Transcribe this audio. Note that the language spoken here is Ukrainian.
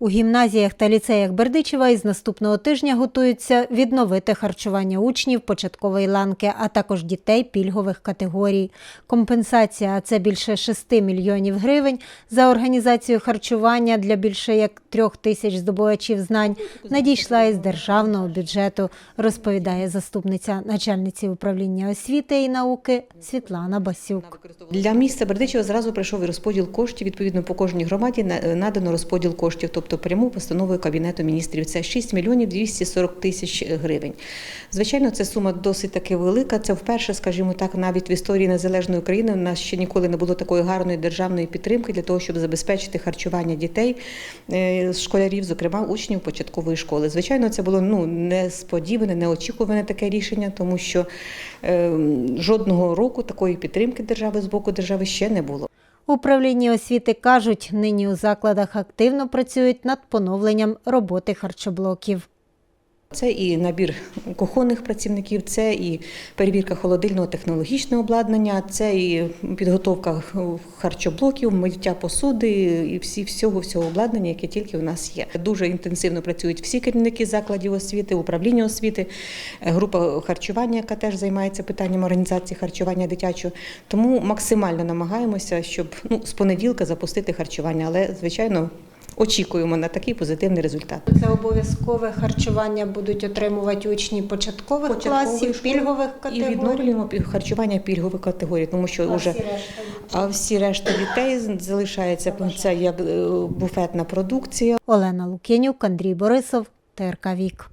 У гімназіях та ліцеях Бердичева із наступного тижня готуються відновити харчування учнів початкової ланки, а також дітей пільгових категорій. Компенсація, а це більше 6 мільйонів гривень за організацію харчування для більше як трьох тисяч здобувачів знань, надійшла із державного бюджету, розповідає заступниця начальниці управління освіти і науки Світлана Басюк. Для міста Бердичева зразу прийшов розподіл коштів. Відповідно, по кожній громаді на- надано розподіл коштів, тобто пряму постановою Кабінету міністрів. Це 6 мільйонів 240 тисяч гривень. Звичайно, це сума досить таки велика. Це вперше, скажімо так, навіть в історії незалежної України у нас ще ніколи не було такої гарної державної підтримки для того, щоб забезпечити харчування дітей, е, школярів, зокрема учнів початкової школи. Звичайно, це було ну несподіване, неочікуване таке рішення, тому що е, жодного року такої підтримки держави з боку держави ще не було. Управлінні освіти кажуть, нині у закладах активно працюють над поновленням роботи харчоблоків. Це і набір кухонних працівників, це і перевірка холодильного технологічного обладнання, це і підготовка харчоблоків, миття посуди і всі всього всього обладнання, яке тільки в нас є. Дуже інтенсивно працюють всі керівники закладів освіти, управління освіти, е, група харчування, яка теж займається питанням організації харчування дитячого. Тому максимально намагаємося, щоб ну з понеділка запустити харчування, але звичайно очікуємо на такий позитивний результат. Це обов'язкове харчування будуть отримувати учні початкових, початкових класів, пільгових І категорій. відновлюємо харчування пільгових категорій, тому що А вже всі решта? а всі решта дітей залишається це як е, буфетна продукція. Олена Лук'янюк, Андрій Борисов, ТРК Вік.